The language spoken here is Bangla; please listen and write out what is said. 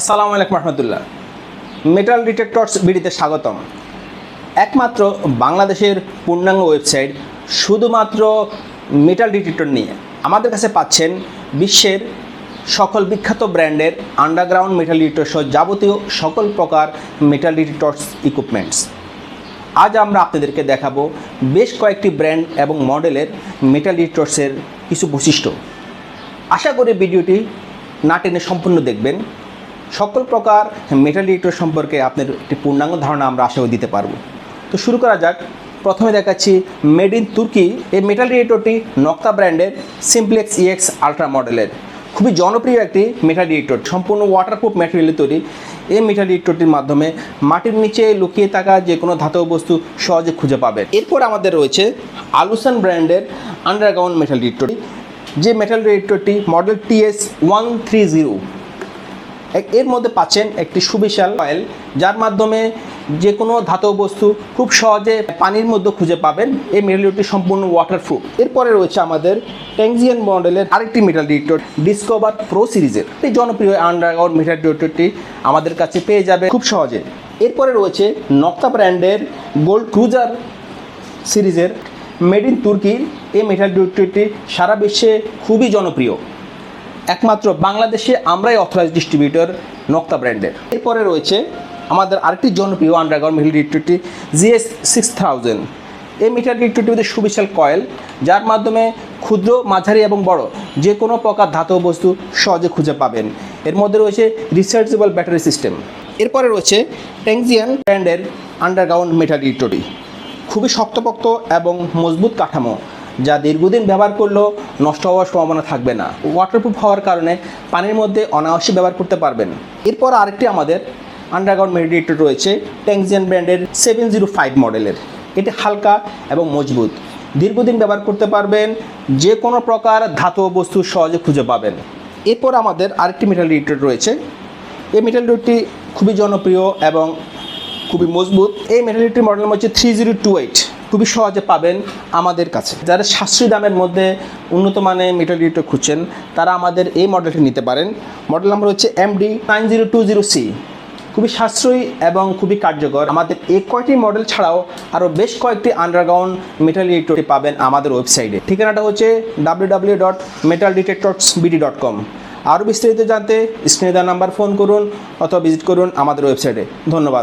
আসসালামু আলাইকুম রহমতুল্লাহ। মেটাল ডিটেক্টরস বিডিতে স্বাগতম। একমাত্র বাংলাদেশের পূর্ণাঙ্গ ওয়েবসাইট শুধুমাত্র মেটাল ডিটেক্টর নিয়ে আমাদের কাছে পাচ্ছেন বিশ্বের সকল বিখ্যাত ব্র্যান্ডের আন্ডারগ্রাউন্ড মেটাল ডিটেক্টর সহ যাবতীয় সকল প্রকার মেটাল ডিটেক্টরস ইকুইপমেন্টস আজ আমরা আপনাদেরকে দেখাবো বেশ কয়েকটি ব্র্যান্ড এবং মডেলের মেটাল ডিটেক্টরসের কিছু বৈশিষ্ট্য। আশা করি ভিডিওটি না টেনে সম্পূর্ণ দেখবেন। সকল প্রকার মেটাল ডিটেক্টর সম্পর্কে আপনার একটি পূর্ণাঙ্গ ধারণা আমরা আশাও দিতে পারব। তো শুরু করা যাক। প্রথমে দেখাচ্ছি মেড ইন তুর্কি এই মেটাল ডিটেক্টরটি নক্তা ব্র্যান্ডের সিমপ্লেক্স ইএক্স আলট্রা মডেলের খুবই জনপ্রিয় একটি মেটাল ডিটেক্টর সম্পূর্ণ ওয়াটারপ্রুফ ম্যাটেরিয়ালে তৈরি। এই মেটাল ডিটেক্টরটির মাধ্যমে মাটির নিচে লুকিয়ে থাকা যে কোনো ধাতব বস্তু সহজে খুঁজে পাবেন। এরপর আমাদের রয়েছে আলুসান ব্র্যান্ডের আন্ডারগ্রাউন্ড মেটাল ডিটেক্টরটি যে metal ডিটেক্টরটি model TS one three zero এর মধ্যে পাচ্ছেন একটি সুবিশাল অয়েল যার মাধ্যমে যে কোনো ধাতব বস্তু খুব সহজে পানির মধ্যে খুঁজে পাবেন। এই মেটালিটি সম্পূর্ণ ওয়াটারপ্রুফ এরপরে রয়েছে আমাদের ট্যাংজিয়ান মডেলের আরেকটি মেটাল ডিটেক্টর ডিসকভার প্রো সিরিজের এই জনপ্রিয় আন্ডারগ্রাউন্ড মেটাল ডিটেক্টরটি আমাদের কাছে পেয়ে যাবে খুব সহজে। এরপরে রয়েছে নক্তা ব্র্যান্ডের গোল্ড ক্রুজার সিরিজের মেড ইন তুর্কির এই মেটাল ডিটেক্টরটি সারা বিশ্বে খুবই জনপ্রিয়। একমাত্র বাংলাদেশে আমরাই অথরাইজ ডিস্ট্রিবিউটর নক্তা ব্র্যান্ডের এরপরে রয়েছে আমাদের আরেকটি জনপ্রিয় আন্ডারগ্রাউন্ড মিটার ডিটেক্টরটি জিএস সিক্স থাউজেন্ড এই মিটার মধ্যে সুবিশাল কয়েল যার মাধ্যমে ক্ষুদ্র, মাঝারি এবং বড় যে কোনো প্রকার ধাতব বস্তু সহজে খুঁজে পাবেন। এর মধ্যে রয়েছে রিচার্জেবল ব্যাটারি সিস্টেম এরপরে রয়েছে ট্যাংজিয়ান ব্র্যান্ডের আন্ডারগ্রাউন্ড মেটাল ডিটেক্টরটি খুবই শক্তপোক্ত এবং মজবুত কাঠামো। যা দীর্ঘদিন ব্যবহার করলেও নষ্ট হওয়ার সম্ভাবনা থাকবে না। ওয়াটারপ্রুফ হওয়ার কারণে পানির মধ্যে অনায়াসে ব্যবহার করতে পারবেন। এরপর আরেকটি আমাদের আন্ডারগ্রাউন্ড মেডিটেটর রয়েছে ট্যাংজিয়ান ব্র্যান্ডের সেভেন জিরো ফাইভ মডেলের এটি হালকা এবং মজবুত। দীর্ঘদিন ব্যবহার করতে পারবেন, যে কোনো প্রকার ধাতব বস্তু সহজে খুঁজে পাবেন। এরপর আমাদের আরেকটি মেটাল ডিটেক্টর রয়েছে। এই মেটাল ডিটেক্টরটি খুবই জনপ্রিয় এবং খুবই মজবুত। এই মেটাল মেটালিটির মডেল হচ্ছে থ্রি জিরো টু এইট খুবই সহজে পাবেন আমাদের কাছে। যারা সাশ্রয়ী দামের মধ্যে উন্নত মানের মেটাল ডিটেক্টর খুঁজছেন, তারা আমাদের এই মডেলটি নিতে পারেন। মডেল নাম্বার হচ্ছে MD nine zero two zero C খুবই সাশ্রয়ী এবং খুবই কার্যকর। আমাদের এই কয়টি মডেল ছাড়াও আরও বেশ কয়েকটি আন্ডারগ্রাউন্ড মেটাল ডিটেক্টরটি পাবেন আমাদের ওয়েবসাইটে ঠিকানাটা হচ্ছে W W dot metal detectors BD dot com আরও বিস্তারিত জানতে স্ক্রিনে দেওয়া নাম্বার ফোন করুন অথবা ভিজিট করুন আমাদের ওয়েবসাইটে ধন্যবাদ।